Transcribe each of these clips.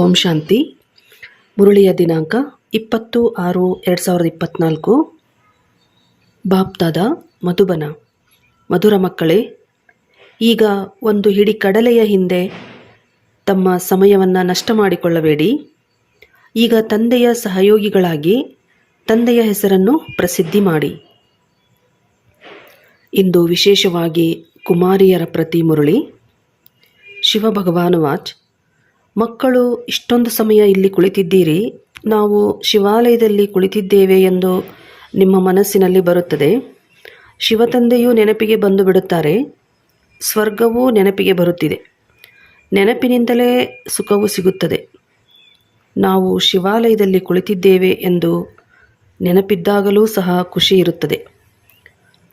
ಓಂ ಶಾಂತಿ. ಮುರುಳಿಯ ದಿನಾಂಕ ಇಪ್ಪತ್ತು ಆರು ಎರಡು ಸಾವಿರದ ಇಪ್ಪತ್ತ್ನಾಲ್ಕು ಬಾಪ್ತಾದ ಮಧುಬನ. ಮಧುರ ಮಕ್ಕಳೇ, ಈಗ ಒಂದು ಹಿಡಿ ಕಡಲೆಯ ಹಿಂದೆ ತಮ್ಮ ಸಮಯವನ್ನು ನಷ್ಟ ಮಾಡಿಕೊಳ್ಳಬೇಡಿ. ಈಗ ತಂದೆಯ ಸಹಯೋಗಿಗಳಾಗಿ ತಂದೆಯ ಹೆಸರನ್ನು ಪ್ರಸಿದ್ಧಿ ಮಾಡಿ. ಇಂದು ವಿಶೇಷವಾಗಿ ಕುಮಾರಿಯರ ಪ್ರತಿ ಮುರುಳಿ ಶಿವಭಗವಾನ್ ವಾಚ್ ಮಕ್ಕಳು ಇಷ್ಟೊಂದು ಸಮಯ ಇಲ್ಲಿ ಕುಳಿತಿದ್ದೀರಿ? ನಾವು ಶಿವಾಲಯದಲ್ಲಿ ಕುಳಿತಿದ್ದೇವೆ ಎಂದು ನಿಮ್ಮ ಮನಸ್ಸಿನಲ್ಲಿ ಬರುತ್ತದೆ. ಶಿವತಂದೆಯೂ ನೆನಪಿಗೆ ಬಂದು ಬಿಡುತ್ತಾರೆ. ಸ್ವರ್ಗವೂ ನೆನಪಿಗೆ ಬರುತ್ತಿದೆ. ನೆನಪಿನಿಂದಲೇ ಸುಖವು ಸಿಗುತ್ತದೆ. ನಾವು ಶಿವಾಲಯದಲ್ಲಿ ಕುಳಿತಿದ್ದೇವೆ ಎಂದು ನೆನಪಿದ್ದಾಗಲೂ ಸಹ ಖುಷಿ ಇರುತ್ತದೆ.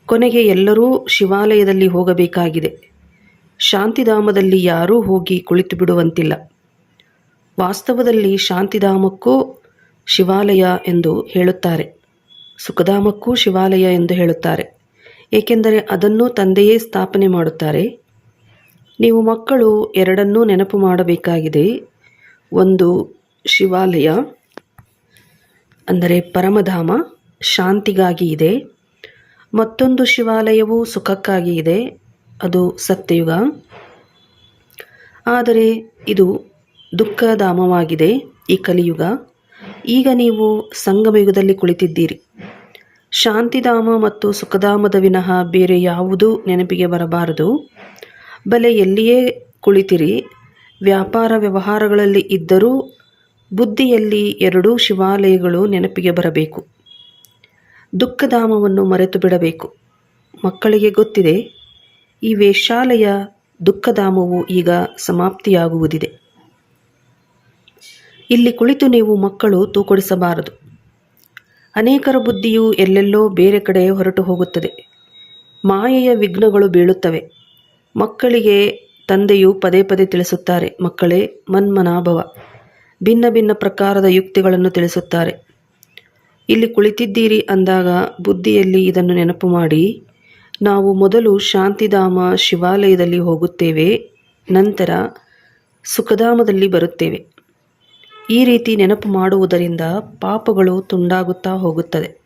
ಕೊನೆಗೆ ಎಲ್ಲರೂ ಶಿವಾಲಯದಲ್ಲಿ ಹೋಗಬೇಕಾಗಿದೆ. ಶಾಂತಿಧಾಮದಲ್ಲಿ ಯಾರೂ ಹೋಗಿ ಕುಳಿತು ಬಿಡುವಂತಿಲ್ಲ ವಾಸ್ತವದಲ್ಲಿ ಶಾಂತಿಧಾಮಕ್ಕೂ ಶಿವಾಲಯ ಎಂದು ಹೇಳುತ್ತಾರೆ. ಸುಖಧಾಮಕ್ಕೂ ಶಿವಾಲಯ ಎಂದು ಹೇಳುತ್ತಾರೆ. ಏಕೆಂದರೆ ಅದನ್ನು ತಂದೆಯೇ ಸ್ಥಾಪನೆ ಮಾಡುತ್ತಾರೆ. ನೀವು ಮಕ್ಕಳು ಎರಡನ್ನೂ ನೆನಪು ಮಾಡಬೇಕಾಗಿದೆ. ಒಂದು ಶಿವಾಲಯ, ಅಂದರೆ ಪರಮಧಾಮ, ಶಾಂತಿಗಾಗಿ ಇದೆ. ಮತ್ತೊಂದು ಶಿವಾಲಯವು ಸುಖಕ್ಕಾಗಿ ಇದೆ. ಅದು ಸತ್ಯಯುಗ. ಆದರೆ ಇದು ದುಃಖಧಾಮವಾಗಿದೆ ಈ ಕಲಿಯುಗ. ಈಗ ನೀವು ಸಂಗಮಯುಗದಲ್ಲಿ ಕುಳಿತಿದ್ದೀರಿ. ಶಾಂತಿಧಾಮ ಮತ್ತು ಸುಖಧಾಮದ ವಿನಃ ಬೇರೆ ಯಾವುದೂ ನೆನಪಿಗೆ ಬರಬಾರದು. ಬಲೆ ಎಲ್ಲಿಯೇ ಕುಳಿತಿರಿ, ವ್ಯಾಪಾರ ವ್ಯವಹಾರಗಳಲ್ಲಿ ಇದ್ದರೂ ಬುದ್ಧಿಯಲ್ಲಿ ಎರಡೂ ಶಿವಾಲಯಗಳು ನೆನಪಿಗೆ ಬರಬೇಕು. ದುಃಖಧಾಮವನ್ನು ಮರೆತು ಬಿಡಬೇಕು ಮಕ್ಕಳಿಗೆ ಗೊತ್ತಿದೆ, ಈ ವೇಷಾಲಯ ದುಃಖಧಾಮವು ಈಗ ಸಮಾಪ್ತಿಯಾಗುವುದಿದೆ. ಇಲ್ಲಿ ಕುಳಿತು ನೀವು ಮಕ್ಕಳು ತೂಕಡಿಸಬಾರದು. ಅನೇಕರ ಬುದ್ಧಿಯು ಎಲ್ಲೆಲ್ಲೋ ಬೇರೆ ಕಡೆ ಹೊರಟು ಹೋಗುತ್ತದೆ. ಮಾಯೆಯ ವಿಘ್ನಗಳು ಬೀಳುತ್ತವೆ. ಮಕ್ಕಳಿಗೆ ತಂದೆಯು ಪದೇ ಪದೇ ತಿಳಿಸುತ್ತಾರೆ, ಮಕ್ಕಳೇ, ಮನ್ಮನಾಭವ. ಭಿನ್ನ ಭಿನ್ನ ಪ್ರಕಾರದ ಯುಕ್ತಿಗಳನ್ನು ತಿಳಿಸುತ್ತಾರೆ. ಇಲ್ಲಿ ಕುಳಿತಿದ್ದೀರಿ ಅಂದಾಗ ಬುದ್ಧಿಯಲ್ಲಿ ಇದನ್ನು ನೆನಪು ಮಾಡಿ, ನಾವು ಮೊದಲು ಶಾಂತಿಧಾಮ ಶಿವಾಲಯದಲ್ಲಿ ಹೋಗುತ್ತೇವೆ, ನಂತರ ಸುಖಧಾಮದಲ್ಲಿ ಬರುತ್ತೇವೆ. ಈ ರೀತಿ ನೆನಪು ಮಾಡುವುದರಿಂದ ಪಾಪಗಳು ತುಂಡಾಗುತ್ತಾ ಹೋಗುತ್ತದೆ.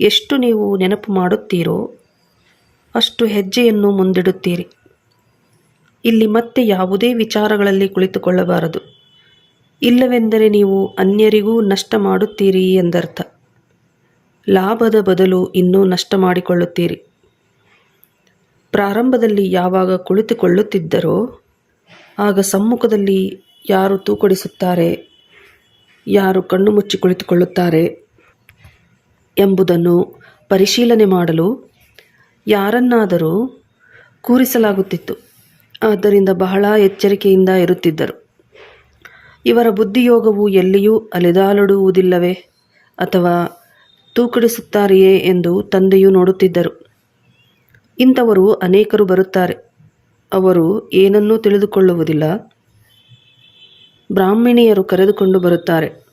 ಎಷ್ಟು ನೀವು ನೆನಪು ಮಾಡುತ್ತೀರೋ ಅಷ್ಟು ಹೆಜ್ಜೆಯನ್ನು ಮುಂದಿಡುತ್ತೀರಿ. ಇಲ್ಲಿ ಮತ್ತೆ ಯಾವುದೇ ವಿಚಾರಗಳಲ್ಲಿ ಕುಳಿತುಕೊಳ್ಳಬಾರದು. ಇಲ್ಲವೆಂದರೆ ನೀವು ಅನ್ಯರಿಗೂ ನಷ್ಟ ಮಾಡುತ್ತೀರಿ ಎಂದರ್ಥ. ಲಾಭದ ಬದಲು ಇನ್ನೂ ನಷ್ಟ ಮಾಡಿಕೊಳ್ಳುತ್ತೀರಿ. ಪ್ರಾರಂಭದಲ್ಲಿ ಯಾವಾಗ ಕುಳಿತುಕೊಳ್ಳುತ್ತಿದ್ದರೋ, ಆಗ ಸಮ್ಮುಖದಲ್ಲಿ ಯಾರು ತೂಕಡಿಸುತ್ತಾರೆ? ಯಾರು ಕಣ್ಣು ಮುಚ್ಚಿ ಕುಳಿತುಕೊಳ್ಳುತ್ತಾರೆ? ಎಂಬುದನ್ನು ಪರಿಶೀಲನೆ ಮಾಡಲು ಯಾರನ್ನಾದರೂ ಕೂರಿಸಲಾಗುತ್ತಿತ್ತು. ಆದ್ದರಿಂದ ಬಹಳ ಎಚ್ಚರಿಕೆಯಿಂದ ಇರುತ್ತಿದ್ದರು. ಇವರ ಬುದ್ಧಿಯೋಗವು ಎಲ್ಲಿಯೂ ಅಲೆದಾಲಡುವುದಿಲ್ಲವೇ ಅಥವಾ ತೂಕಡಿಸುತ್ತಾರೆಯೇ ಎಂದು ತಂದೆಯು ನೋಡುತ್ತಿದ್ದರು. ಇಂಥವರು ಅನೇಕರು ಬರುತ್ತಾರೆ. ಅವರು ಏನನ್ನೂ ತಿಳಿದುಕೊಳ್ಳುವುದಿಲ್ಲ. ಬ್ರಾಹ್ಮಣಿಯರು ಕರೆದುಕೊಂಡು ಬರುತ್ತಾರೆ.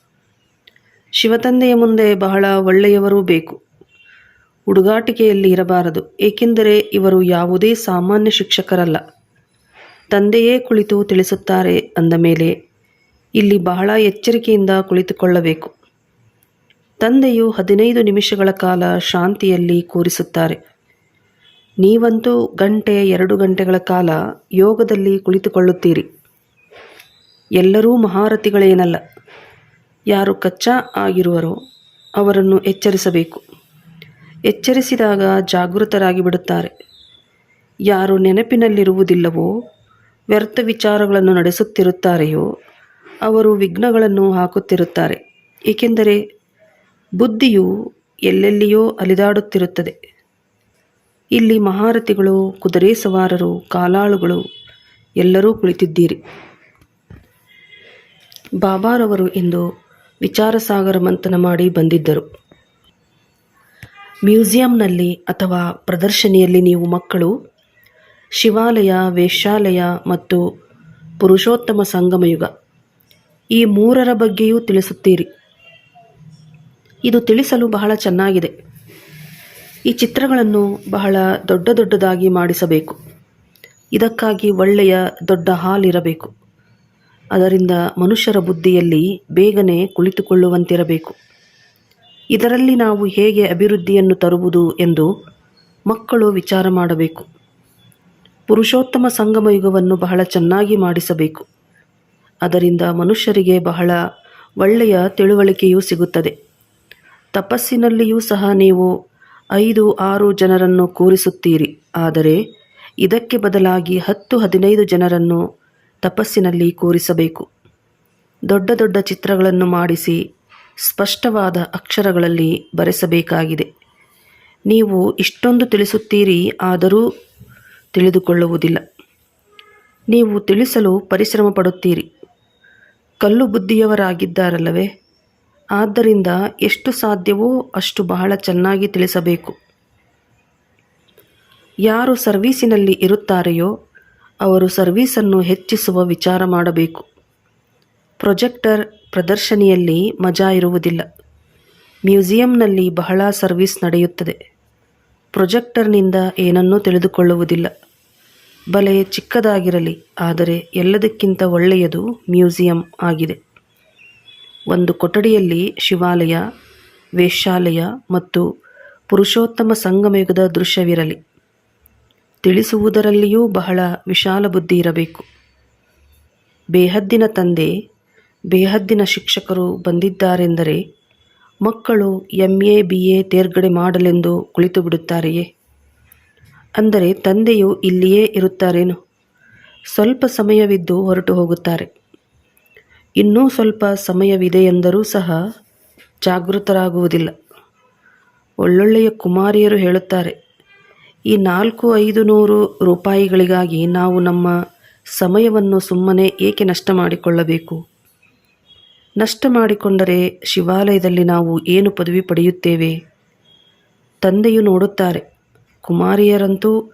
ಶಿವತಂದೆಯ ಮುಂದೆ ಬಹಳ ಒಳ್ಳೆಯವರೂ ಬೇಕು. ಹುಡುಗಾಟಿಕೆಯಲ್ಲಿ ಇರಬಾರದು, ಏಕೆಂದರೆ ಇವರು ಯಾವುದೇ ಸಾಮಾನ್ಯ ಶಿಕ್ಷಕರಲ್ಲ. ತಂದೆಯೇ ಕುಳಿತು ತಿಳಿಸುತ್ತಾರೆ ಅಂದ ಮೇಲೆ, ಇಲ್ಲಿ ಬಹಳ ಎಚ್ಚರಿಕೆಯಿಂದ ಕುಳಿತುಕೊಳ್ಳಬೇಕು. ತಂದೆಯು ಹದಿನೈದು ನಿಮಿಷಗಳ ಕಾಲ ಶಾಂತಿಯಲ್ಲಿ ಕೂರಿಸುತ್ತಾರೆ. ನೀವಂತೂ ಗಂಟೆ ಎರಡು ಗಂಟೆಗಳ ಕಾಲ ಯೋಗದಲ್ಲಿ ಕುಳಿತುಕೊಳ್ಳುತ್ತೀರಿ. ಎಲ್ಲರೂ ಮಹಾರಥಿಗಳೇನಲ್ಲ. ಯಾರು ಕಚ್ಚಾ ಆಗಿರುವರೋ ಅವರನ್ನು ಎಚ್ಚರಿಸಬೇಕು. ಎಚ್ಚರಿಸಿದಾಗ ಜಾಗೃತರಾಗಿ ಬಿಡುತ್ತಾರೆ. ಯಾರು ನೆನಪಿನಲ್ಲಿರುವುದಿಲ್ಲವೋ, ವ್ಯರ್ಥ ವಿಚಾರಗಳನ್ನು ನಡೆಸುತ್ತಿರುತ್ತಾರೆಯೋ, ಅವರು ವಿಘ್ನಗಳನ್ನು ಹಾಕುತ್ತಿರುತ್ತಾರೆ. ಏಕೆಂದರೆ ಬುದ್ಧಿಯು ಎಲ್ಲೆಲ್ಲಿಯೋ ಅಲಿದಾಡುತ್ತಿರುತ್ತದೆ. ಇಲ್ಲಿ ಮಹಾರಥಿಗಳು, ಕುದುರೆ ಸವಾರರು, ಕಾಲಾಳುಗಳು ಎಲ್ಲರೂ ಕುಳಿತಿದ್ದೀರಿ. ಬಾಬಾರವರು ಎಂದು ವಿಚಾರಸಾಗರ ಮಂಥನ ಮಾಡಿ ಬಂದಿದ್ದರು. ಮ್ಯೂಸಿಯಂನಲ್ಲಿ ಅಥವಾ ಪ್ರದರ್ಶನಿಯಲ್ಲಿ ನೀವು ಮಕ್ಕಳು, ಶಿವಾಲಯ ವೇಶಾಲಯ ಮತ್ತು ಪುರುಷೋತ್ತಮ ಸಂಗಮಯುಗ. ಈ ಮೂರರ ಬಗ್ಗೆಯೂ ತಿಳಿಸುತ್ತೀರಿ. ಇದು ತಿಳಿಸಲು ಬಹಳ ಚೆನ್ನಾಗಿದೆ. ಈ ಚಿತ್ರಗಳನ್ನು ಬಹಳ ದೊಡ್ಡ ದೊಡ್ಡದಾಗಿ ಮಾಡಿಸಬೇಕು. ಇದಕ್ಕಾಗಿ ಒಳ್ಳೆಯ ದೊಡ್ಡ ಹಾಲ್ ಇರಬೇಕು. ಅದರಿಂದ ಮನುಷ್ಯರ ಬುದ್ಧಿಯಲ್ಲಿ ಬೇಗನೆ ಕುಳಿತುಕೊಳ್ಳುವಂತಿರಬೇಕು. ಇದರಲ್ಲಿ ನಾವು ಹೇಗೆ ಅಭಿವೃದ್ಧಿಯನ್ನು ತರುವುದು ಎಂದು ಮಕ್ಕಳು ವಿಚಾರ ಮಾಡಬೇಕು. ಪುರುಷೋತ್ತಮ ಸಂಗಮ ಯುಗವನ್ನು ಬಹಳ ಚೆನ್ನಾಗಿ ಮಾಡಿಸಬೇಕು. ಅದರಿಂದ ಮನುಷ್ಯರಿಗೆ ಬಹಳ ಒಳ್ಳೆಯ ತಿಳುವಳಿಕೆಯೂ ಸಿಗುತ್ತದೆ. ತಪಸ್ಸಿನಲ್ಲಿಯೂ ಸಹ ನೀವು ಐದು ಆರು ಜನರನ್ನು ಕೂರಿಸುತ್ತೀರಿ. ಆದರೆ ಇದಕ್ಕೆ ಬದಲಾಗಿ ಹತ್ತು ಹದಿನೈದು ಜನರನ್ನು ತಪಸ್ಸಿನಲ್ಲಿ ಕೂರಿಸಬೇಕು. ದೊಡ್ಡ ದೊಡ್ಡ ಚಿತ್ರಗಳನ್ನು ಮಾಡಿಸಿ ಸ್ಪಷ್ಟವಾದ ಅಕ್ಷರಗಳಲ್ಲಿ ಬರೆಸಬೇಕಾಗಿದೆ. ನೀವು ಇಷ್ಟೊಂದು ತಿಳಿಸುತ್ತೀರಿ, ಆದರೂ ತಿಳಿದುಕೊಳ್ಳುವುದಿಲ್ಲ. ನೀವು ತಿಳಿಸಲು ಪರಿಶ್ರಮ ಪಡುತ್ತೀರಿ ಕಲ್ಲು ಬುದ್ಧಿಯವರಾಗಿದ್ದಾರಲ್ಲವೇ? ಆದ್ದರಿಂದ ಎಷ್ಟು ಸಾಧ್ಯವೋ ಅಷ್ಟು ಬಹಳ ಚೆನ್ನಾಗಿ ತಿಳಿಸಬೇಕು. ಯಾರು ಸರ್ವೀಸಿನಲ್ಲಿ ಇರುತ್ತಾರೆಯೋ ಅವರು ಸರ್ವೀಸನ್ನು ಹೆಚ್ಚಿಸುವ ವಿಚಾರ ಮಾಡಬೇಕು. ಪ್ರೊಜೆಕ್ಟರ್ ಪ್ರದರ್ಶನಿಯಲ್ಲಿ ಮಜಾ ಇರುವುದಿಲ್ಲ. ಮ್ಯೂಸಿಯಂನಲ್ಲಿ ಬಹಳ ಸರ್ವಿಸ್ ನಡೆಯುತ್ತದೆ. ಪ್ರೊಜೆಕ್ಟರ್ನಿಂದ ಏನನ್ನೂ ತಿಳಿದುಕೊಳ್ಳುವುದಿಲ್ಲ. ಬಲೆ ಚಿಕ್ಕದಾಗಿರಲಿ, ಆದರೆ ಎಲ್ಲದಕ್ಕಿಂತ ಒಳ್ಳೆಯದು ಮ್ಯೂಸಿಯಂ ಆಗಿದೆ. ಒಂದು ಕೊಠಡಿಯಲ್ಲಿ ಶಿವಾಲಯ, ವೇಶ್ಯಾಲಯ ಮತ್ತು ಪುರುಷೋತ್ತಮ ಸಂಗಮಯುಗದ ದೃಶ್ಯವಿರಲಿ. ತಿಳಿಸುವುದರಲ್ಲಿಯೂ ಬಹಳ ವಿಶಾಲ ಬುದ್ಧಿ ಇರಬೇಕು. ಬೇಹದ್ದಿನ ತಂದೆ, ಬೇಹದ್ದಿನ ಶಿಕ್ಷಕರು ಬಂದಿದ್ದಾರೆಂದರೆ ಮಕ್ಕಳು ಎಂ ಎ ಬಿ ಎ ತೇರ್ಗಡೆ ಮಾಡಲೆಂದು ಕುಳಿತು ಬಿಡುತ್ತಾರೆಯೇ? ಅಂದರೆ ತಂದೆಯು ಇಲ್ಲಿಯೇ ಇರುತ್ತಾರೇನು? ಸ್ವಲ್ಪ ಸಮಯವಿದ್ದು ಹೊರಟು ಹೋಗುತ್ತಾರೆ. ಇನ್ನೂ ಸ್ವಲ್ಪ ಸಮಯವಿದೆ ಎಂದರೂ ಸಹ ಜಾಗೃತರಾಗುವುದಿಲ್ಲ. ಒಳ್ಳೊಳ್ಳೆಯ ಕುಮಾರಿಯರು ಹೇಳುತ್ತಾರೆ ಈ ನಾಲ್ಕು ಐದು ನೂರು ರೂಪಾಯಿಗಳಿಗಾಗಿ ನಾವು ನಮ್ಮ ಸಮಯವನ್ನು ಸುಮ್ಮನೆ ಏಕೆ ನಷ್ಟ ಮಾಡಿಕೊಳ್ಳಬೇಕು? ನಷ್ಟ ಮಾಡಿಕೊಂಡರೆ ಶಿವಾಲಯದಲ್ಲಿ ನಾವು ಏನು ಪದವಿ ಪಡೆಯುತ್ತೇವೆ? ತಂದೆಯು ನೋಡುತ್ತಾರೆ, ಕುಮಾರಿಯರಂತೂ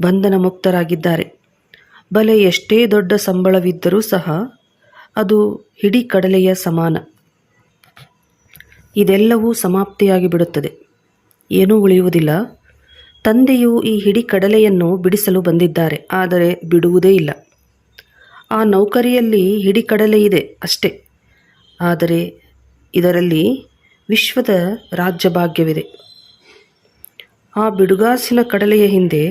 ಬಂಧನ ಮುಕ್ತರಾಗಿದ್ದಾರೆ. ಬಲೆ ಎಷ್ಟೇ ದೊಡ್ಡ ಸಂಬಳವಿದ್ದರೂ ಸಹ ಅದು ಹಿಡಿ ಕಡಲೆಯ ಸಮಾನ. ಇದೆಲ್ಲವೂ ಸಮಾಪ್ತಿಯಾಗಿ ಬಿಡುತ್ತದೆ ಏನೂ ಉಳಿಯುವುದಿಲ್ಲ. ತಂದೆಯು ಈ ಹಿಡಿ ಕಡಲೆಯನ್ನು ಬಿಡಿಸಲು ಬಂದಿದ್ದಾರೆ, ಆದರೆ ಬಿಡುವುದೇ ಇಲ್ಲ. ಆ ನೌಕರಿಯಲ್ಲಿ ಹಿಡಿ ಕಡಲೆ ಇದೆ ಅಷ್ಟೇ. ಆದರೆ ಇದರಲ್ಲಿ ವಿಶ್ವದ ರಾಜ್ಯಭಾಗ್ಯವಿದೆ. ಆ ಬಿಡುಗಾಸಿನ ಕಡಲೆಯ ಹಿಂದೆ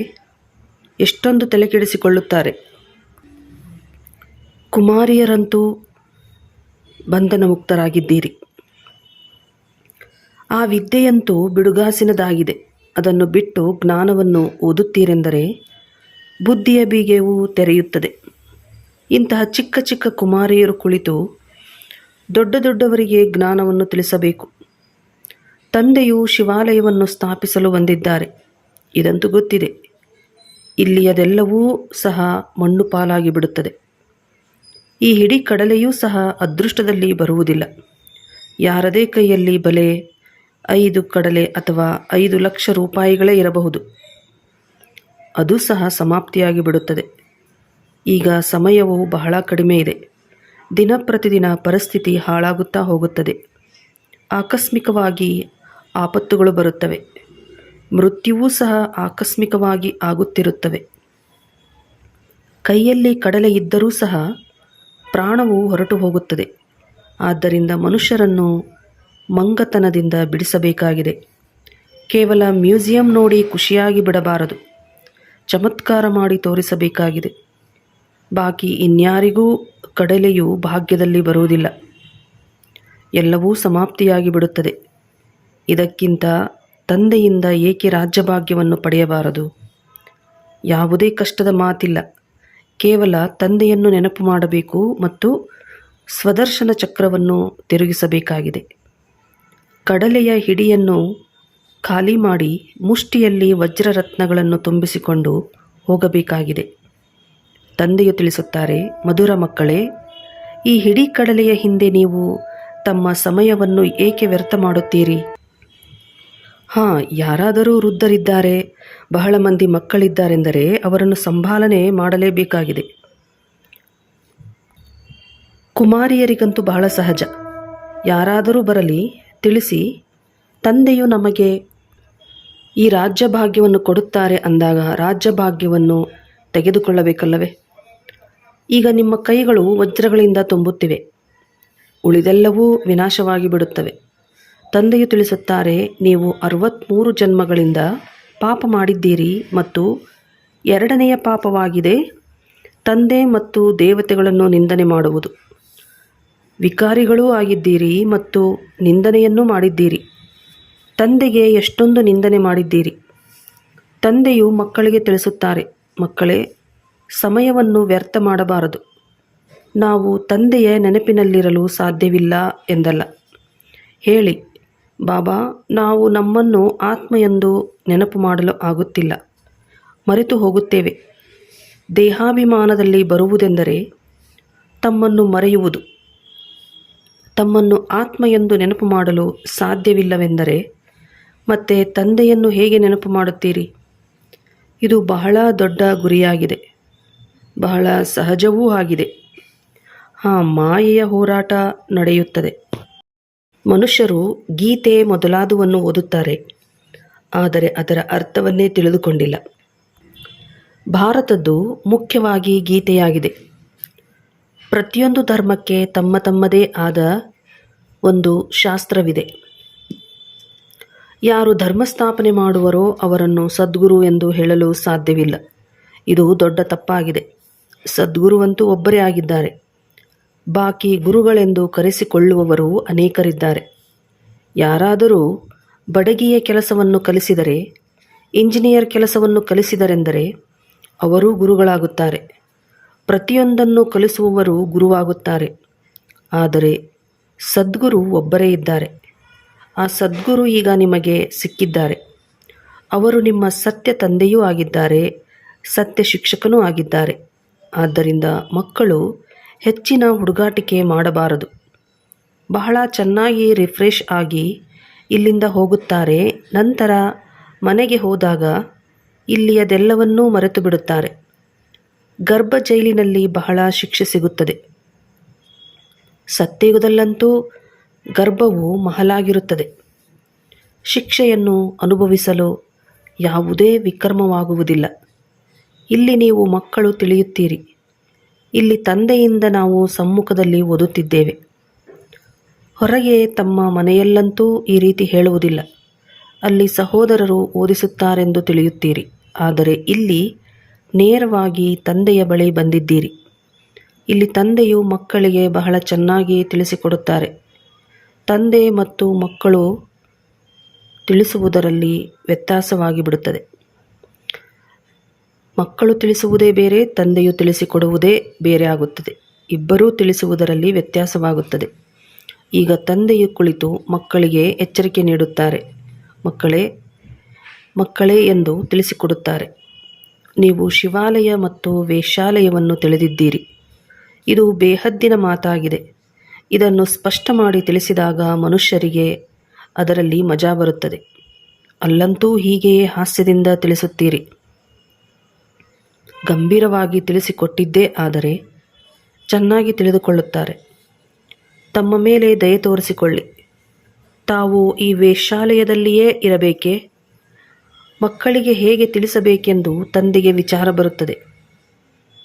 ಎಷ್ಟೊಂದು ತಲೆಕೆಡಿಸಿಕೊಳ್ಳುತ್ತಾರೆ. ಕುಮಾರಿಯರಂತೂ ಬಂಧನ ಮುಕ್ತರಾಗಿದ್ದೀರಿ ಆ ವಿದ್ಯೆಯಂತೂ ಬಿಡುಗಾಸಿನದಾಗಿದೆ. ಅದನ್ನು ಬಿಟ್ಟು ಜ್ಞಾನವನ್ನು ಓದುತ್ತೀರೆಂದರೆ ಬುದ್ಧಿಯ ಬೀಗೆಯೂ ತೆರೆಯುತ್ತದೆ. ಇಂತಹ ಚಿಕ್ಕ ಚಿಕ್ಕ ಕುಮಾರಿಯರು ಕುಳಿತು ದೊಡ್ಡ ದೊಡ್ಡವರಿಗೆ ಜ್ಞಾನವನ್ನು ತಿಳಿಸಬೇಕು. ತಂದೆಯು ಶಿವಾಲಯವನ್ನು ಸ್ಥಾಪಿಸಲು ಬಂದಿದ್ದಾರೆ. ಇದಂತೂ ಗೊತ್ತಿದೆ. ಇಲ್ಲಿಯದೆಲ್ಲವೂ ಸಹ ಮಣ್ಣು ಪಾಲಾಗಿ ಬಿಡುತ್ತದೆ. ಈ ಹಿಡಿ ಕಡಲೆಯೂ ಸಹ ಅದೃಷ್ಟದಲ್ಲಿ ಬರುವುದಿಲ್ಲ. ಯಾರದೇ ಕೈಯಲ್ಲಿ ಬಲೆ ಐದು ಕಡಲೆ ಅಥವಾ ಐದು ಲಕ್ಷ ರೂಪಾಯಿಗಳೇ ಇರಬಹುದು. ಅದು ಸಹ ಸಮಾಪ್ತಿಯಾಗಿ ಬಿಡುತ್ತದೆ. ಈಗ ಸಮಯವು ಬಹಳ ಕಡಿಮೆ ಇದೆ. ದಿನ ಪ್ರತಿದಿನ ಪರಿಸ್ಥಿತಿ ಹಾಳಾಗುತ್ತಾ ಹೋಗುತ್ತದೆ. ಆಕಸ್ಮಿಕವಾಗಿ ಆಪತ್ತುಗಳು ಬರುತ್ತವೆ. ಮೃತ್ಯುವೂ ಸಹ ಆಕಸ್ಮಿಕವಾಗಿ ಆಗುತ್ತಿರುತ್ತವೆ. ಕೈಯಲ್ಲಿ ಕಡಲೆ ಇದ್ದರೂ ಸಹ ಪ್ರಾಣವು ಹೊರಟು ಹೋಗುತ್ತದೆ. ಆದ್ದರಿಂದ ಮನುಷ್ಯರನ್ನು ಮಂಗತನದಿಂದ ಬಿಡಿಸಬೇಕಾಗಿದೆ. ಕೇವಲ ಮ್ಯೂಸಿಯಂ ನೋಡಿ ಖುಷಿಯಾಗಿ ಬಿಡಬಾರದು. ಚಮತ್ಕಾರ ಮಾಡಿ ತೋರಿಸಬೇಕಾಗಿದೆ. ಬಾಕಿ ಇನ್ಯಾರಿಗೂ ಕಡಲೆಯು ಭಾಗ್ಯದಲ್ಲಿ ಬರುವುದಿಲ್ಲ. ಎಲ್ಲವೂ ಸಮಾಪ್ತಿಯಾಗಿ ಬಿಡುತ್ತದೆ. ಇದಕ್ಕಿಂತ ತಂದೆಯಿಂದ ಏಕೆ ರಾಜ್ಯಭಾಗ್ಯವನ್ನು ಪಡೆಯಬಾರದು? ಯಾವುದೇ ಕಷ್ಟದ ಮಾತಿಲ್ಲ. ಕೇವಲ ತಂದೆಯನ್ನು ನೆನಪು ಮಾಡಬೇಕು ಮತ್ತು ಸ್ವದರ್ಶನ ಚಕ್ರವನ್ನು ತಿರುಗಿಸಬೇಕಾಗಿದೆ. ಕಡಲೆಯ ಹಿಡಿಯನ್ನು ಖಾಲಿ ಮಾಡಿ ಮುಷ್ಟಿಯಲ್ಲಿ ವಜ್ರರತ್ನಗಳನ್ನು ತುಂಬಿಸಿಕೊಂಡು ಹೋಗಬೇಕಾಗಿದೆ. ತಂದೆಯು ತಿಳಿಸುತ್ತಾರೆ, ಮಧುರ ಮಕ್ಕಳೇ, ಈ ಹಿಡಿ ಕಡಲೆಯ ಹಿಂದೆ ನೀವು ತಮ್ಮ ಸಮಯವನ್ನು ಏಕೆ ವ್ಯರ್ಥ ಮಾಡುತ್ತೀರಿ? ಹಾಂ, ಯಾರಾದರೂ ವೃದ್ಧರಿದ್ದಾರೆ, ಬಹಳ ಮಂದಿ ಮಕ್ಕಳಿದ್ದಾರೆಂದರೆ ಅವರನ್ನು ಸಂಭಾಲನೆ ಮಾಡಲೇಬೇಕಾಗಿದೆ. ಕುಮಾರಿಯರಿಗಂತೂ ಬಹಳ ಸಹಜ. ಯಾರಾದರೂ ಬರಲಿ ತಿಳಿಸಿ, ತಂದೆಯು ನಮಗೆ ಈ ರಾಜ್ಯ ಭಾಗ್ಯವನ್ನು ಕೊಡುತ್ತಾರೆ ಅಂದಾಗ ರಾಜ್ಯ ಭಾಗ್ಯವನ್ನು ತೆಗೆದುಕೊಳ್ಳಬೇಕಲ್ಲವೇ? ಈಗ ನಿಮ್ಮ ಕೈಗಳು ವಜ್ರಗಳಿಂದ ತುಂಬುತ್ತಿವೆ. ಉಳಿದೆಲ್ಲವೂ ವಿನಾಶವಾಗಿ ಬಿಡುತ್ತವೆ. ತಂದೆಯು ತಿಳಿಸುತ್ತಾರೆ, ನೀವು ಅರವತ್ತ್ಮೂರು ಜನ್ಮಗಳಿಂದ ಪಾಪ ಮಾಡಿದ್ದೀರಿ ಮತ್ತು ಎರಡನೆಯ ಪಾಪವಾಗಿದೆ. ತಂದೆ ಮತ್ತು ದೇವತೆಗಳನ್ನು ನಿಂದನೆ ಮಾಡುವುದು. ವಿಕಾರಿಗಳೂ ಆಗಿದ್ದೀರಿ ಮತ್ತು ನಿಂದನೆಯನ್ನೂ ಮಾಡಿದ್ದೀರಿ. ತಂದೆಗೆ ಎಷ್ಟೊಂದು ನಿಂದನೆ ಮಾಡಿದ್ದೀರಿ. ತಂದೆಯು ಮಕ್ಕಳಿಗೆ ತಿಳಿಸುತ್ತಾರೆ, ಮಕ್ಕಳೇ, ಸಮಯವನ್ನು ವ್ಯರ್ಥ ಮಾಡಬಾರದು. ನಾವು ತಂದೆಯ ನೆನಪಿನಲ್ಲಿರಲು ಸಾಧ್ಯವಿಲ್ಲ ಎಂದಲ್ಲ. ಹೇಳಿ, ಬಾಬಾ, ನಾವು ನಮ್ಮನ್ನು ಆತ್ಮ ಎಂದು ನೆನಪು ಮಾಡಲು ಆಗುತ್ತಿಲ್ಲ. ಮರೆತು ಹೋಗುತ್ತೇವೆ. ದೇಹಾಭಿಮಾನದಲ್ಲಿ ಬರುವುದೆಂದರೆ ತಮ್ಮನ್ನು ಮರೆಯುವುದು. ತಮ್ಮನ್ನು ಆತ್ಮ ಎಂದು ನೆನಪು ಮಾಡಲು ಸಾಧ್ಯವಿಲ್ಲವೆಂದರೆ, ಮತ್ತೆ ತಂದೆಯನ್ನು ಹೇಗೆ ನೆನಪು ಮಾಡುತ್ತೀರಿ? ಇದು ಬಹಳ ದೊಡ್ಡ ಗುರಿಯಾಗಿದೆ. ಬಹಳ ಸಹಜವೂ ಆಗಿದೆ. ಆ ಮಾಯೆಯ ಹೋರಾಟ ನಡೆಯುತ್ತದೆ. ಮನುಷ್ಯರು ಗೀತೆ ಮೊದಲಾದವನ್ನು ಓದುತ್ತಾರೆ, ಆದರೆ ಅದರ ಅರ್ಥವನ್ನೇ ತಿಳಿದುಕೊಂಡಿಲ್ಲ. ಭಾರತದ್ದು ಮುಖ್ಯವಾಗಿ ಗೀತೆಯಾಗಿದೆ. ಪ್ರತಿಯೊಂದು ಧರ್ಮಕ್ಕೆ ತಮ್ಮ ತಮ್ಮದೇ ಆದ ಒಂದು ಶಾಸ್ತ್ರವಿದೆ. ಯಾರು ಧರ್ಮಸ್ಥಾಪನೆ ಮಾಡುವರೋ ಅವರನ್ನು ಸದ್ಗುರು ಎಂದು ಹೇಳಲು ಸಾಧ್ಯವಿಲ್ಲ. ಇದು ದೊಡ್ಡ ತಪ್ಪಾಗಿದೆ. ಸದ್ಗುರುವಂತೂ ಒಬ್ಬರೇ ಆಗಿದ್ದಾರೆ. ಬಾಕಿ ಗುರುಗಳೆಂದು ಕರೆಸಿಕೊಳ್ಳುವವರು ಅನೇಕರಿದ್ದಾರೆ. ಯಾರಾದರೂ ಬಡಗಿಯ ಕೆಲಸವನ್ನು ಕಲಿಸಿದರೆ, ಇಂಜಿನಿಯರ್ ಕೆಲಸವನ್ನು ಕಲಿಸಿದರೆಂದರೆ ಅವರೂ ಗುರುಗಳಾಗುತ್ತಾರೆ. ಪ್ರತಿಯೊಂದನ್ನು ಕಲಿಸುವವರು ಗುರುವಾಗುತ್ತಾರೆ. ಆದರೆ ಸದ್ಗುರು ಒಬ್ಬರೇ ಇದ್ದಾರೆ. ಆ ಸದ್ಗುರು ಈಗ ನಿಮಗೆ ಸಿಕ್ಕಿದ್ದಾರೆ. ಅವರು ನಿಮ್ಮ ಸತ್ಯ ತಂದೆಯೂ ಆಗಿದ್ದಾರೆ, ಸತ್ಯ ಶಿಕ್ಷಕನೂ ಆಗಿದ್ದಾರೆ. ಆದ್ದರಿಂದ ಮಕ್ಕಳು ಹೆಚ್ಚಿನ ಹುಡುಗಾಟಿಕೆ ಮಾಡಬಾರದು. ಬಹಳ ಚೆನ್ನಾಗಿ ರಿಫ್ರೆಶ್ ಆಗಿ ಇಲ್ಲಿಂದ ಹೋಗುತ್ತಾರೆ, ನಂತರ ಮನೆಗೆ ಹೋದಾಗ ಇಲ್ಲಿಯದೆಲ್ಲವನ್ನೂ ಮರೆತು ಬಿಡುತ್ತಾರೆ ಗರ್ಭ ಜೈಲಿನಲ್ಲಿ ಬಹಳ ಶಿಕ್ಷೆ ಸಿಗುತ್ತದೆ. ಸತ್ಯಯುಗದಲ್ಲಂತೂ ಗರ್ಭವು ಮಹಲಾಗಿರುತ್ತದೆ. ಶಿಕ್ಷೆಯನ್ನು ಅನುಭವಿಸಲು ಯಾವುದೇ ವಿಕ್ರಮವಾಗುವುದಿಲ್ಲ. ಇಲ್ಲಿ ನೀವು ಮಕ್ಕಳು ತಿಳಿಯುತ್ತೀರಿ. ಇಲ್ಲಿ ತಂದೆಯಿಂದ ನಾವು ಸಮ್ಮುಖದಲ್ಲಿ ಓದುತ್ತಿದ್ದೇವೆ. ಹೊರಗೆ ತಮ್ಮ ಮನೆಯಲ್ಲಂತೂ ಈ ರೀತಿ ಹೇಳುವುದಿಲ್ಲ. ಅಲ್ಲಿ ಸಹೋದರರು ಓದಿಸುತ್ತಾರೆಂದು ತಿಳಿಯುತ್ತೀರಿ. ಆದರೆ ಇಲ್ಲಿ ನೇರವಾಗಿ ತಂದೆಯ ಬಳಿ ಬಂದಿದ್ದೀರಿ. ಇಲ್ಲಿ ತಂದೆಯು ಮಕ್ಕಳಿಗೆ ಬಹಳ ಚೆನ್ನಾಗಿ ತಿಳಿಸಿಕೊಡುತ್ತಾರೆ. ತಂದೆ ಮತ್ತು ಮಕ್ಕಳು ತಿಳಿಸುವುದರಲ್ಲಿ ವ್ಯತ್ಯಾಸವಾಗಿ ಬಿಡುತ್ತದೆ. ಮಕ್ಕಳು ತಿಳಿಸುವುದೇ ಬೇರೆ, ತಂದೆಯು ತಿಳಿಸಿಕೊಡುವುದೇ ಬೇರೆ ಆಗುತ್ತದೆ. ಇಬ್ಬರೂ ತಿಳಿಸುವುದರಲ್ಲಿ ವ್ಯತ್ಯಾಸವಾಗುತ್ತದೆ. ಈಗ ತಂದೆಯು ಕುಳಿತು ಮಕ್ಕಳಿಗೆ ಎಚ್ಚರಿಕೆ ನೀಡುತ್ತಾರೆ. ಮಕ್ಕಳೇ ಮಕ್ಕಳೇ ಎಂದು ತಿಳಿಸಿಕೊಡುತ್ತಾರೆ. ನೀವು ಶಿವಾಲಯ ಮತ್ತು ವೇಶ್ಯಾಲಯವನ್ನು ತಿಳಿದಿದ್ದೀರಿ. ಇದು ಬೇಹದ್ದಿನ ಮಾತಾಗಿದೆ. ಇದನ್ನು ಸ್ಪಷ್ಟ ಮಾಡಿ ತಿಳಿಸಿದಾಗ ಮನುಷ್ಯರಿಗೆ ಅದರಲ್ಲಿ ಮಜಾ ಬರುತ್ತದೆ. ಅಲ್ಲಂತೂ ಹೀಗೆಯೇ ಹಾಸ್ಯದಿಂದ ತಿಳಿಸುತ್ತೀರಿ. ಗಂಭೀರವಾಗಿ ತಿಳಿಸಿಕೊಟ್ಟಿದ್ದೇ ಆದರೆ ಚೆನ್ನಾಗಿ ತಿಳಿದುಕೊಳ್ಳುತ್ತಾರೆ. ತಮ್ಮ ಮೇಲೆ ದಯೆ ತೋರಿಸಿಕೊಳ್ಳಿ. ತಾವು ಈ ವೇಶ್ಯಾಲಯದಲ್ಲಿಯೇ ಇರಬೇಕೆ? ಮಕ್ಕಳಿಗೆ ಹೇಗೆ ತಿಳಿಸಬೇಕೆಂದು ತಂದೆಗೆ ವಿಚಾರ ಬರುತ್ತದೆ.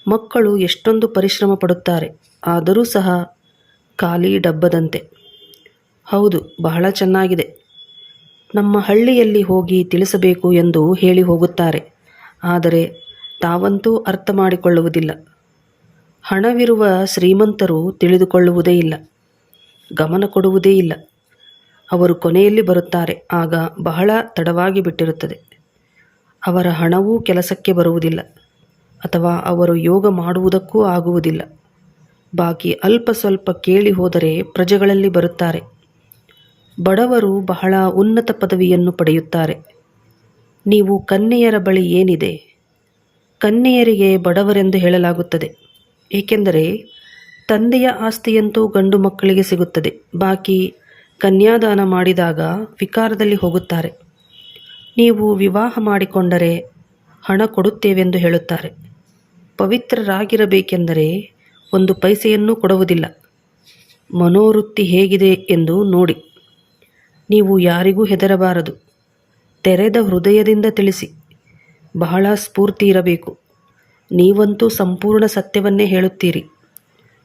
ಮಕ್ಕಳು ಎಷ್ಟೊಂದು ಪರಿಶ್ರಮ ಪಡುತ್ತಾರೆ, ಆದರೂ ಸಹ ಖಾಲಿ ಡಬ್ಬದಂತೆ. ಹೌದು, ಬಹಳ ಚೆನ್ನಾಗಿದೆ. ನಮ್ಮ ಹಳ್ಳಿಯಲ್ಲಿ ಹೋಗಿ ತಿಳಿಸಬೇಕು ಎಂದು ಹೇಳಿ ಹೋಗುತ್ತಾರೆ. ಆದರೆ ತಾವಂತೂ ಅರ್ಥ ಮಾಡಿಕೊಳ್ಳುವುದಿಲ್ಲ. ಹಣವಿರುವ ಶ್ರೀಮಂತರು ತಿಳಿದುಕೊಳ್ಳುವುದೇ ಇಲ್ಲ. ಗಮನ ಕೊಡುವುದೇ ಇಲ್ಲ. ಅವರು ಕೊನೆಯಲ್ಲಿ ಬರುತ್ತಾರೆ, ಆಗ ಬಹಳ ತಡವಾಗಿ ಬಿಟ್ಟಿರುತ್ತದೆ. ಅವರ ಹಣವೂ ಕೆಲಸಕ್ಕೆ ಬರುವುದಿಲ್ಲ. ಅಥವಾ ಅವರು ಯೋಗ ಮಾಡುವುದಕ್ಕೂ ಆಗುವುದಿಲ್ಲ. ಬಾಕಿ ಅಲ್ಪ ಸ್ವಲ್ಪ ಕೇಳಿ ಹೋದರೆ ಪ್ರಜೆಗಳಲ್ಲಿ ಬರುತ್ತಾರೆ. ಬಡವರು ಬಹಳ ಉನ್ನತ ಪದವಿಯನ್ನು ಪಡೆಯುತ್ತಾರೆ. ನೀವು ಕನ್ನೆಯರ ಬಳಿ ಏನಿದೆ? ಕನ್ನೆಯರಿಗೆ ಬಡವರೆಂದು ಹೇಳಲಾಗುತ್ತದೆ. ಏಕೆಂದರೆ ತಂದೆಯ ಆಸ್ತಿಯಂತೂ ಗಂಡು ಮಕ್ಕಳಿಗೆ ಸಿಗುತ್ತದೆ. ಬಾಕಿ ಕನ್ಯಾದಾನ ಮಾಡಿದಾಗ ವಿಕಾರದಲ್ಲಿ ಹೋಗುತ್ತಾರೆ. ನೀವು ವಿವಾಹ ಮಾಡಿಕೊಂಡರೆ ಹಣ ಕೊಡುತ್ತೇವೆಂದು ಹೇಳುತ್ತಾರೆ. ಪವಿತ್ರರಾಗಿರಬೇಕೆಂದರೆ ಒಂದು ಪೈಸೆಯನ್ನೂ ಕೊಡುವುದಿಲ್ಲ. ಮನೋವೃತ್ತಿ ಹೇಗಿದೆ ಎಂದು ನೋಡಿ. ನೀವು ಯಾರಿಗೂ ಹೆದರಬಾರದು. ತೆರೆದ ಹೃದಯದಿಂದ ತಿಳಿಸಿ. ಬಹಳ ಸ್ಫೂರ್ತಿ ಇರಬೇಕು. ನೀವಂತೂ ಸಂಪೂರ್ಣ ಸತ್ಯವನ್ನೇ ಹೇಳುತ್ತೀರಿ.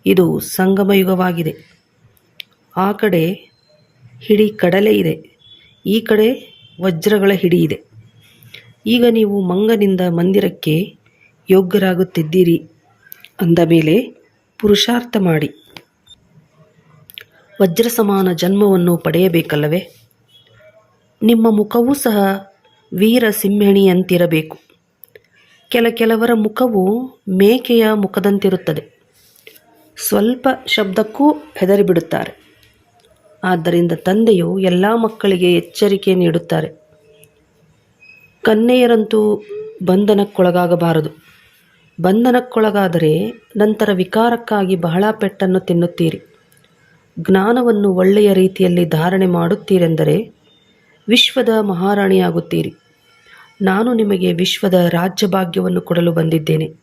ಇದು ಸಂಗಮಯುಗವಾಗಿದೆ. ಆ ಕಡೆ ಹಿಡಿ ಕಡಲೆ ಇದೆ. ಈ ಕಡೆ ವಜ್ರಗಳ ಹಿಡಿ ಇದೆ. ಈಗ ನೀವು ಮಂಗನಿಂದ ಮಂದಿರಕ್ಕೆ ಯೋಗ್ಯರಾಗುತ್ತಿದ್ದೀರಿ ಅಂದ ಮೇಲೆ ಪುರುಷಾರ್ಥ ಮಾಡಿ. ವಜ್ರ ಸಮಾನ ಜನ್ಮವನ್ನು ಪಡೆಯಬೇಕಲ್ಲವೇ? ನಿಮ್ಮ ಮುಖವೂ ಸಹ ವೀರ ಸಿಂಹಿಣಿಯಂತಿರಬೇಕು. ಕೆಲ ಕೆಲವರ ಮುಖವು ಮೇಕೆಯ ಮುಖದಂತಿರುತ್ತದೆ. ಸ್ವಲ್ಪ ಶಬ್ದಕ್ಕೂ ಹೆದರಿಬಿಡುತ್ತಾರೆ. ಆದ್ದರಿಂದ ತಂದೆಯು ಎಲ್ಲ ಮಕ್ಕಳಿಗೆ ಎಚ್ಚರಿಕೆ ನೀಡುತ್ತಾರೆ. ಕನ್ನೆಯರಂತೂ ಬಂಧನಕ್ಕೊಳಗಾಗಬಾರದು. ಬಂಧನಕ್ಕೊಳಗಾದರೆ ನಂತರ ವಿಕಾರಕ್ಕಾಗಿ ಬಹಳ ಪೆಟ್ಟನ್ನು ತಿನ್ನುತ್ತೀರಿ. ಜ್ಞಾನವನ್ನು ಒಳ್ಳೆಯ ರೀತಿಯಲ್ಲಿ ಧಾರಣೆ ಮಾಡುತ್ತೀರೆಂದರೆ ವಿಶ್ವದ ಮಹಾರಾಣಿಯಾಗುತ್ತೀರಿ. ನಾನು ನಿಮಗೆ ವಿಶ್ವದ ರಾಜ್ಯಭಾಗ್ಯವನ್ನು ಕೊಡಲು ಬಂದಿದ್ದೇನೆ.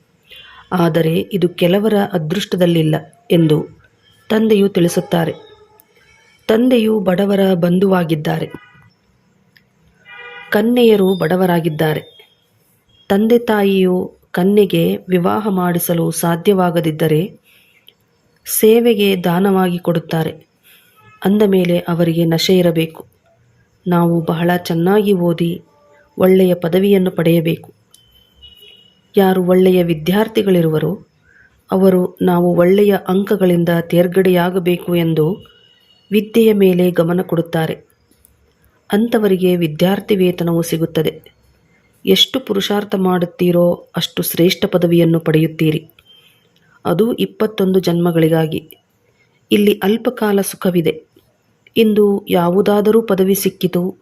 ಆದರೆ ಇದು ಕೆಲವರ ಅದೃಷ್ಟದಲ್ಲಿಲ್ಲ ಎಂದು ತಂದೆಯು ತಿಳಿಸುತ್ತಾರೆ. ತಂದೆಯು ಬಡವರ ಬಂಧುವಾಗಿದ್ದಾರೆ. ಕನ್ನೆಯರು ಬಡವರಾಗಿದ್ದಾರೆ. ತಂದೆ ತಾಯಿಯು ಕನ್ಯೆಗೆ ವಿವಾಹ ಮಾಡಿಸಲು ಸಾಧ್ಯವಾಗದಿದ್ದರೆ ಸೇವೆಗೆ ದಾನವಾಗಿ ಕೊಡುತ್ತಾರೆ. ಅಂದ ಮೇಲೆ ಅವರಿಗೆ ನಶೆ ಇರಬೇಕು. ನಾವು ಬಹಳ ಚೆನ್ನಾಗಿ ಓದಿ ಒಳ್ಳೆಯ ಪದವಿಯನ್ನು ಪಡೆಯಬೇಕು. ಯಾರು ಒಳ್ಳೆಯ ವಿದ್ಯಾರ್ಥಿಗಳಿರುವರೋ ಅವರು ನಾವು ಒಳ್ಳೆಯ ಅಂಕಗಳಿಂದ ತೇರ್ಗಡೆಯಾಗಬೇಕು ಎಂದು ವಿದ್ಯೆಯ ಮೇಲೆ ಗಮನ ಕೊಡುತ್ತಾರೆ. ಅಂಥವರಿಗೆ ವಿದ್ಯಾರ್ಥಿ ವೇತನವು ಸಿಗುತ್ತದೆ. ಎಷ್ಟು ಪುರುಷಾರ್ಥ ಮಾಡುತ್ತೀರೋ ಅಷ್ಟು ಶ್ರೇಷ್ಠ ಪದವಿಯನ್ನು ಪಡೆಯುತ್ತೀರಿ. ಅದು ಇಪ್ಪತ್ತೊಂದು ಜನ್ಮಗಳಿಗಾಗಿ. ಇಲ್ಲಿ ಅಲ್ಪಕಾಲ ಸುಖವಿದೆ. ಇಂದು ಯಾವುದಾದರೂ ಪದವಿ ಸಿಕ್ಕಿತು.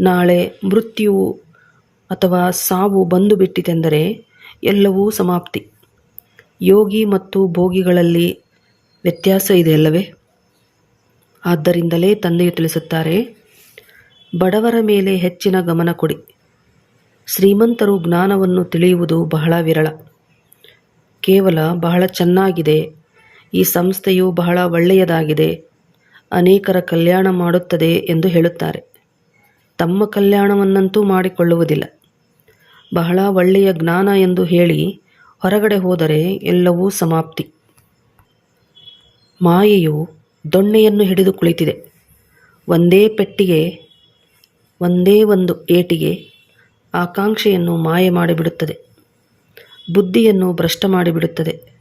ನಾಳೆ ಮೃತ್ಯು ಅಥವಾ ಸಾವು ಬಂದು ಬಿಟ್ಟಿತೆಂದರೆ ಎಲ್ಲವೂ ಸಮಾಪ್ತಿ. ಯೋಗಿ ಮತ್ತು ಭೋಗಿಗಳಲ್ಲಿ ವ್ಯತ್ಯಾಸ ಇದೆಯಲ್ಲವೇ ಆದ್ದರಿಂದಲೇ ತಂದೆಯು ತಿಳಿಸುತ್ತಾರೆ, ಬಡವರ ಮೇಲೆ ಹೆಚ್ಚಿನ ಗಮನ ಕೊಡಿ. ಶ್ರೀಮಂತರು ಜ್ಞಾನವನ್ನು ತಿಳಿಯುವುದು ಬಹಳ ವಿರಳ. ಕೇವಲ ಬಹಳ ಚೆನ್ನಾಗಿದೆ. ಈ ಸಂಸ್ಥೆಯು ಬಹಳ ಒಳ್ಳೆಯದಾಗಿದೆ. ಅನೇಕರ ಕಲ್ಯಾಣ ಮಾಡುತ್ತದೆ ಎಂದು ಹೇಳುತ್ತಾರೆ. ತಮ್ಮ ಕಲ್ಯಾಣವನ್ನಂತೂ ಮಾಡಿಕೊಳ್ಳುವುದಿಲ್ಲ. ಬಹಳ ಒಳ್ಳೆಯ ಜ್ಞಾನ ಎಂದು ಹೇಳಿ ಹೊರಗಡೆ ಹೋದರೆ ಎಲ್ಲವೂ ಸಮಾಪ್ತಿ. ಮಾಯೆಯು ದೊಣ್ಣೆಯನ್ನು ಹಿಡಿದು ಕುಳಿತಿದೆ. ಒಂದೇ ಪೆಟ್ಟಿಗೆ, ಒಂದೇ ಒಂದು ಏಟಿಗೆ ಆಕಾಂಕ್ಷೆಯನ್ನು ಮಾಯ ಮಾಡಿಬಿಡುತ್ತದೆ. ಬುದ್ಧಿಯನ್ನು ಭ್ರಷ್ಟ ಮಾಡಿಬಿಡುತ್ತದೆ.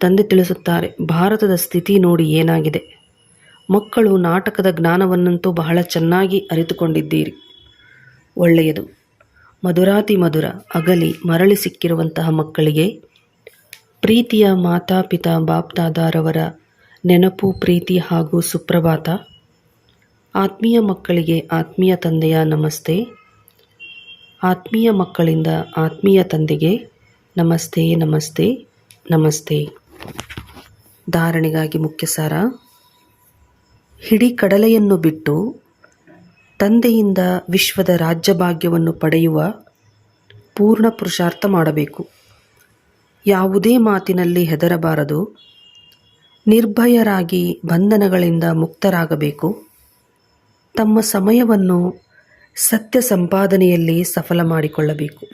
ತಂದೆ ತಿಳಿಸುತ್ತಾರೆ, ಭಾರತದ ಸ್ಥಿತಿ ನೋಡಿ ಏನಾಗಿದೆ? ಮಕ್ಕಳು ನಾಟಕದ ಜ್ಞಾನವನ್ನಂತೂ ಬಹಳ ಚೆನ್ನಾಗಿ ಅರಿತುಕೊಂಡಿದ್ದೀರಿ. ಒಳ್ಳೆಯದು. ಮಧುರಾತಿ ಮಧುರ, ಅಗಲಿ ಮರಳಿ ಸಿಕ್ಕಿರುವಂತಹ ಮಕ್ಕಳಿಗೆ ಪ್ರೀತಿಯ ಮಾತಾಪಿತಾ ಬಾಪ್ತಾದಾರವರ ನೆನಪು, ಪ್ರೀತಿ ಹಾಗೂ ಸುಪ್ರಭಾತ. ಆತ್ಮೀಯ ಮಕ್ಕಳಿಗೆ ಆತ್ಮೀಯ ತಂದೆಯ ನಮಸ್ತೆ. ಆತ್ಮೀಯ ಮಕ್ಕಳಿಂದ ಆತ್ಮೀಯ ತಂದೆಗೆ ನಮಸ್ತೆ ನಮಸ್ತೆ ನಮಸ್ತೆ. ಧಾರಣೆಗಾಗಿ ಮುಖ್ಯ ಸಾರ ಹಿಡಿ ಕಡಲೆಯನ್ನು ಬಿಟ್ಟು ತಂದೆಯಿಂದ ವಿಶ್ವದ ರಾಜ್ಯಭಾಗ್ಯವನ್ನು ಪಡೆಯುವ ಪೂರ್ಣ ಪುರುಷಾರ್ಥ ಮಾಡಬೇಕು. ಯಾವುದೇ ಮಾತಿನಲ್ಲಿ ಹೆದರಬಾರದು. ನಿರ್ಭಯರಾಗಿ ಬಂಧನಗಳಿಂದ ಮುಕ್ತರಾಗಬೇಕು. ತಮ್ಮ ಸಮಯವನ್ನು ಸತ್ಯ ಸಂಪಾದನೆಯಲ್ಲಿ ಸಫಲ ಮಾಡಿಕೊಳ್ಳಬೇಕು.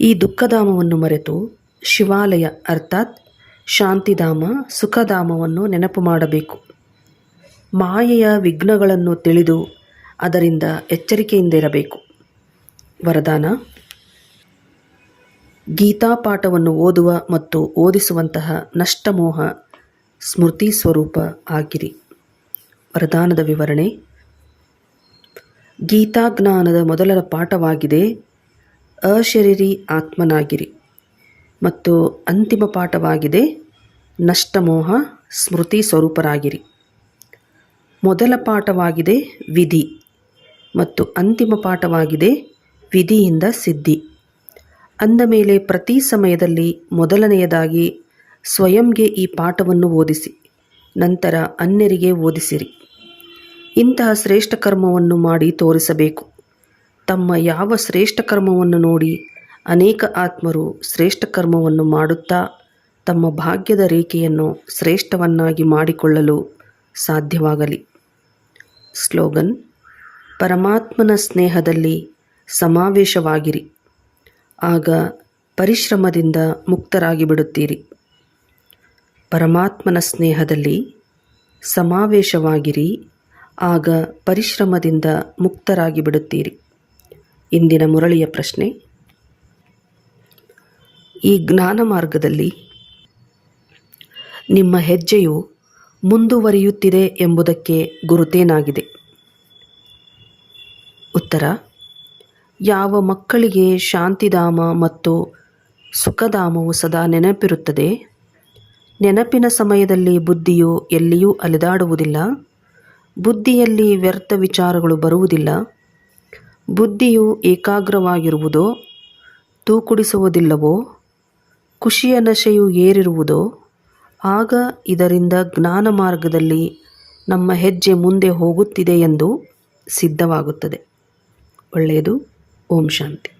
ಈ ದುಃಖಧಾಮವನ್ನು ಮರೆತು ಶಿವಾಲಯ, ಅರ್ಥಾತ್ ಶಾಂತಿಧಾಮ, ಸುಖಧಾಮವನ್ನು ನೆನಪು ಮಾಡಬೇಕು. ಮಾಯೆಯ ವಿಘ್ನಗಳನ್ನು ತಿಳಿದು ಅದರಿಂದ ಎಚ್ಚರಿಕೆಯಿಂದ ಇರಬೇಕು ವರದಾನ, ಗೀತಾಪಾಠವನ್ನು ಓದುವ ಮತ್ತು ಓದಿಸುವಂತಹ ನಷ್ಟಮೋಹ ಸ್ಮೃತಿ ಸ್ವರೂಪ ಆಗಿರಿ. ವರದಾನದ ವಿವರಣೆ ಗೀತಾಜ್ಞಾನದ ಮೊದಲ ಪಾಠವಾಗಿದೆ, ಅಶರೀರಿ ಆತ್ಮನಾಗಿರಿ. ಮತ್ತು ಅಂತಿಮ ಪಾಠವಾಗಿದೆ, ನಷ್ಟಮೋಹ ಸ್ಮೃತಿ ಸ್ವರೂಪರಾಗಿರಿ. ಮೊದಲ ಪಾಠವಾಗಿದೆ, ವಿಧಿ. ಮತ್ತು ಅಂತಿಮ ಪಾಠವಾಗಿದೆ, ವಿಧಿಯಿಂದ ಸಿದ್ಧಿ. ಅಂದ ಮೇಲೆ ಪ್ರತಿ ಸಮಯದಲ್ಲಿ ಮೊದಲನೆಯದಾಗಿ ಸ್ವಯಂಗೆ ಈ ಪಾಠವನ್ನು ಓದಿಸಿ, ನಂತರ ಅನ್ಯರಿಗೆ ಓದಿಸಿರಿ. ಇಂತಹ ಶ್ರೇಷ್ಠ ಕರ್ಮವನ್ನು ಮಾಡಿ ತೋರಿಸಬೇಕು. ತಮ್ಮ ಯಾವ ಶ್ರೇಷ್ಠ ಕರ್ಮವನ್ನು ನೋಡಿ ಅನೇಕ ಆತ್ಮರು ಶ್ರೇಷ್ಠ ಕರ್ಮವನ್ನು ಮಾಡುತ್ತಾ ತಮ್ಮ ಭಾಗ್ಯದ ರೇಖೆಯನ್ನು ಶ್ರೇಷ್ಠವನ್ನಾಗಿ ಮಾಡಿಕೊಳ್ಳಲು ಸಾಧ್ಯವಾಗಲಿ. ಸ್ಲೋಗನ್, ಪರಮಾತ್ಮನ ಸ್ನೇಹದಲ್ಲಿ ಸಮಾವೇಶವಾಗಿರಿ. ಆಗ ಪರಿಶ್ರಮದಿಂದ ಮುಕ್ತರಾಗಿ ಬಿಡುತ್ತೀರಿ. ಪರಮಾತ್ಮನ ಸ್ನೇಹದಲ್ಲಿ ಸಮಾವೇಶವಾಗಿರಿ. ಆಗ ಪರಿಶ್ರಮದಿಂದ ಮುಕ್ತರಾಗಿ ಬಿಡುತ್ತೀರಿ ಇಂದಿನ ಮುರಳಿಯ ಪ್ರಶ್ನೆ, ಈ ಜ್ಞಾನ ಮಾರ್ಗದಲ್ಲಿ ನಿಮ್ಮ ಹೆಜ್ಜೆಯು ಮುಂದುವರಿಯುತ್ತಿದೆ ಎಂಬುದಕ್ಕೆ ಗುರುತೇನಾಗಿದೆ? ಉತ್ತರ, ಯಾವ ಮಕ್ಕಳಿಗೆ ಶಾಂತಿಧಾಮ ಮತ್ತು ಸುಖಧಾಮವು ಸದಾ ನೆನಪಿರುತ್ತದೆ? ನೆನಪಿನ ಸಮಯದಲ್ಲಿ ಬುದ್ಧಿಯು ಎಲ್ಲಿಯೂ ಅಲೆದಾಡುವುದಿಲ್ಲ. ಬುದ್ಧಿಯಲ್ಲಿ ವ್ಯರ್ಥ ವಿಚಾರಗಳು ಬರುವುದಿಲ್ಲ. ಬುದ್ಧಿಯು ಏಕಾಗ್ರವಾಗಿರುವುದೋ, ತೂಕುಡಿಸುವುದಿಲ್ಲವೋ, ಖುಷಿಯ ನಶೆಯು ಏರಿರುವುದೋ, ಆಗ ಇದರಿಂದ ಜ್ಞಾನ ಮಾರ್ಗದಲ್ಲಿ ನಮ್ಮ ಹೆಜ್ಜೆ ಮುಂದೆ ಹೋಗುತ್ತಿದೆ ಎಂದು ಸಿದ್ಧವಾಗುತ್ತದೆ. ಒಳ್ಳೆಯದು. ಓಂ ಶಾಂತಿ.